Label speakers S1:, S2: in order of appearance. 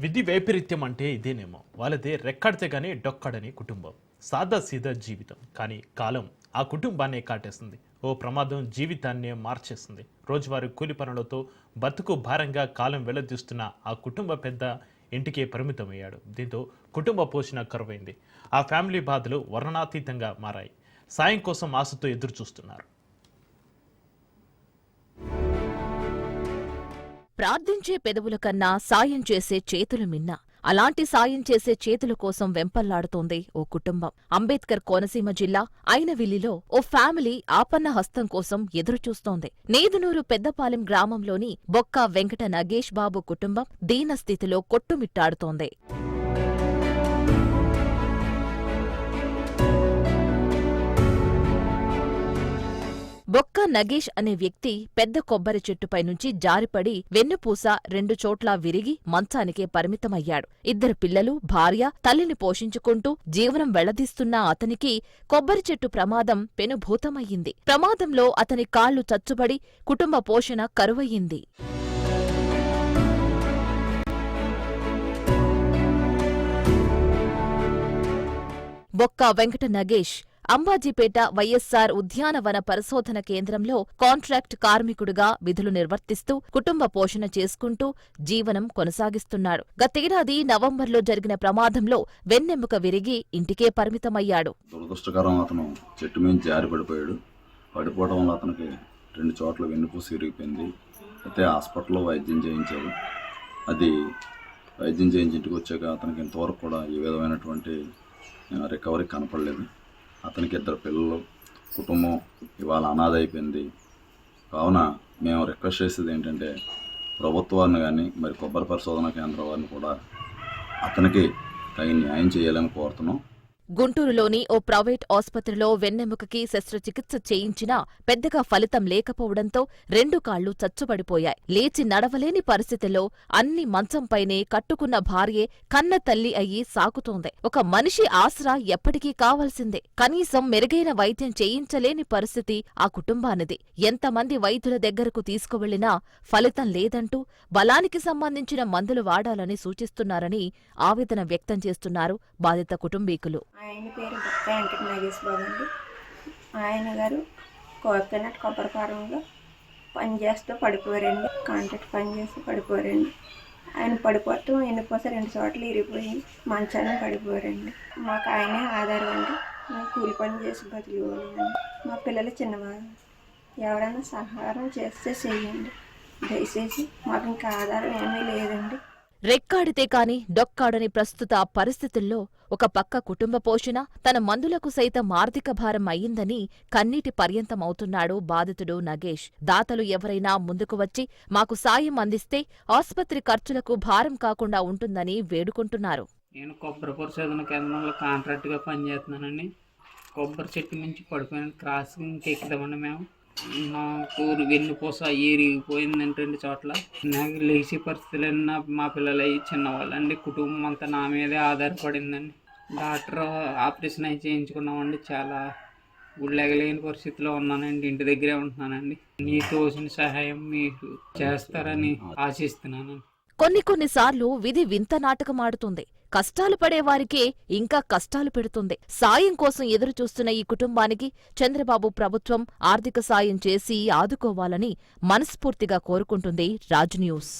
S1: విధి వైపరీత్యం అంటే ఇదేనేమో. వాళ్ళదే రెక్కడితే కానీ డొక్కడని కుటుంబం. సాదా సీదా జీవితం. కానీ కాలం ఆ కుటుంబాన్నే కాటేస్తుంది. ఓ ప్రమాదం జీవితాన్నే మార్చేస్తుంది. రోజువారీ కూలి పనులతో బతుకు భారంగా కాలం వెళ్ళదీస్తున్న ఆ కుటుంబ పెద్ద ఇంటికే పరిమితమయ్యాడు. దీంతో కుటుంబ పోషణ కరువైంది. ఆ ఫ్యామిలీ బాధలు వర్ణనాతీతంగా మారాయి. సాయం కోసం ఆశతో ఎదురు చూస్తున్నారు
S2: ప్రార్థించే పెదవుల కన్నా సాయం చేసే చేతులు మిన్న. అలాంటి సాయం చేసే చేతుల కోసం వెంపల్లాడుతోంది ఓ కుటుంబం. అంబేద్కర్ కోనసీమ జిల్లా అయినవిల్లిలో ఓ ఫ్యామిలీ ఆపన్న హస్తం కోసం ఎదురుచూస్తోంది. నేదునూరు పెద్దపాలెం గ్రామంలోని బొక్క వెంకట నగేష్ బాబు కుటుంబం దీనస్థితిలో కొట్టుమిట్టాడుతోంది. బొక్క నగేష్ అనే వ్యక్తి పెద్ద కొబ్బరి చెట్టుపై నుంచి జారిపడి వెన్నుపూస రెండు చోట్లా విరిగి మంచానికే పరిమితమయ్యాడు. ఇద్దరు పిల్లలు భార్య తల్లిని పోషించుకుంటూ జీవనం వెళ్ళదీస్తున్న అతనికి కొబ్బరి చెట్టు ప్రమాదం పెనుభూతమయ్యింది. ప్రమాదంలో అతని కాళ్ళు చచ్చుబడి కుటుంబ పోషణ కరువయ్యింది. బొక్క వెంకట నగేష్ అంబాజీపేట వైఎస్సార్ ఉద్యానవన పరిశోధన కేంద్రంలో కాంట్రాక్ట్ కార్మికుడిగా విధులు నిర్వర్తిస్తూ కుటుంబ పోషణ చేసుకుంటూ జీవనం కొనసాగిస్తున్నాడు. గతేడాది నవంబర్లో జరిగిన ప్రమాదంలో వెన్నెముక విరిగి ఇంటికే పరిమితమయ్యాడు.
S3: దురదృష్టకరం అతను చెట్టు మీద జారి పడిపోయాడు. పడిపోవడం వల్ల అతనికి రెండు చోట్ల వెన్నుపూస విరిగిపోయింది. అయితే హాస్పిటల్లో వైద్యం చేయించారు. అది వైద్యం చేయించి ఇంటికి వచ్చాక అతనికి ఇంతవరకు కూడా ఏ విధమైనటువంటి రికవరీ కనపడలేదు. అతనికి ఇద్దరు పిల్లలు కుటుంబం ఇవాళ అనాథ అయిపోయింది. కావున మేము రిక్వెస్ట్ చేసేది ఏంటంటే ప్రభుత్వాన్ని కానీ మరి కొబ్బరి పరిశోధన కేంద్రం వారిని కూడా అతనికి తగిన న్యాయం చేయాలని కోరుతున్నాం.
S2: గుంటూరులోని ఓ ప్రైవేట్ ఆసుపత్రిలో వెన్నెముకకి శస్త్రచికిత్స చేయించినా పెద్దగా ఫలితం లేకపోవడంతో రెండు కాళ్ళు చచ్చుబడిపోయాయి. లేచి నడవలేని పరిస్థితిలో అన్ని మంచంపైనే కట్టుకున్న భార్యే కన్న తల్లి అయ్యి సాకుతోంది ఒక మనిషి ఆసరా ఎప్పటికీ కావాల్సిందే. కనీసం మెరుగైన వైద్యం చేయించలేని పరిస్థితి ఆ కుటుంబానిది. ఎంతమంది వైద్యుల దగ్గరకు తీసుకువెళ్ళినా ఫలితం లేదంటూ బలానికి సంబంధించిన మందులు వాడాలని సూచిస్తున్నారని ఆవేదన వ్యక్తం చేస్తున్నారు బాధిత కుటుంబీకులు.
S4: ఆయన పేరు భక్త వెంకట నాగేశ్ బాబు అండి. ఆయన గారు కోకోనట్ కొబ్బరి ఫారంలో పని చేస్తూ పడిపోయారండి. కాంట్రాక్ట్ పని చేస్తూ పడిపోయారండి. ఆయన పడిపోవటం ఎన్నికోసం రెండు చోట్ల ఇరిగిపోయి మంచాన్ని పడిపోయారండి. మాకు ఆయనే ఆధారం అండి. మేము కూలి పని చేసి బతికేవాళ్ళం మా పిల్లలు చిన్నవారు ఎవరైనా సహకారం చేస్తే చేయండి. దయచేసి మాకు ఇంకా ఆధారం ఏమీ లేదండి.
S2: రెక్కాడితే కాని డొక్కాడని ప్రస్తుత పరిస్థితుల్లో ఒక పక్క కుటుంబ పోషణ తన మందులకు సైతం ఆర్థిక భారం అయ్యిందని కన్నీటి పర్యంతమవుతున్నాడు బాధితుడు నగేష్. దాతలు ఎవరైనా ముందుకు వచ్చి మాకు సాయం అందిస్తే ఆస్పత్రి ఖర్చులకు భారం కాకుండా ఉంటుందని వేడుకుంటున్నారు.
S5: నేను కొబ్బరి పరిశోధన కేంద్రంలో కాంట్రాక్ట్గా పనిచేస్తున్నానండి. కొబ్బరి చెట్టు నుంచి పడిపోయిన క్రాస్ ఎక్కుదామండి మేము. నాకు వెన్నుపూస ఏరిగిపోయిందండి రెండు చోట్ల. నాకు లేచి పరిస్థితులు నా మా పిల్లలు అయ్యి చిన్నవాళ్ళండి. కుటుంబం అంతా నా మీదే ఆధారపడిందండి. డాక్టర్ ఆపరేషన్ అయి చేయించుకున్నామండి. చాలా గుళ్ళెగలేని పరిస్థితిలో ఉన్నానండి. ఇంటి దగ్గరే ఉంటున్నానండి. నీ తోసిన సహాయం మీరు చేస్తారని ఆశిస్తున్నానండి.
S2: కొన్ని కొన్నిసార్లు విధి వింత నాటకమాడుతుంది కష్టాలు పడేవారికే ఇంకా కష్టాలు పెడుతుంది. సాయం కోసం ఎదురుచూస్తున్న ఈ కుటుంబానికి చంద్రబాబు ప్రభుత్వం ఆర్థిక సాయం చేసి ఆదుకోవాలని మనస్ఫూర్తిగా కోరుకుంటుంది రాజ్ న్యూస్.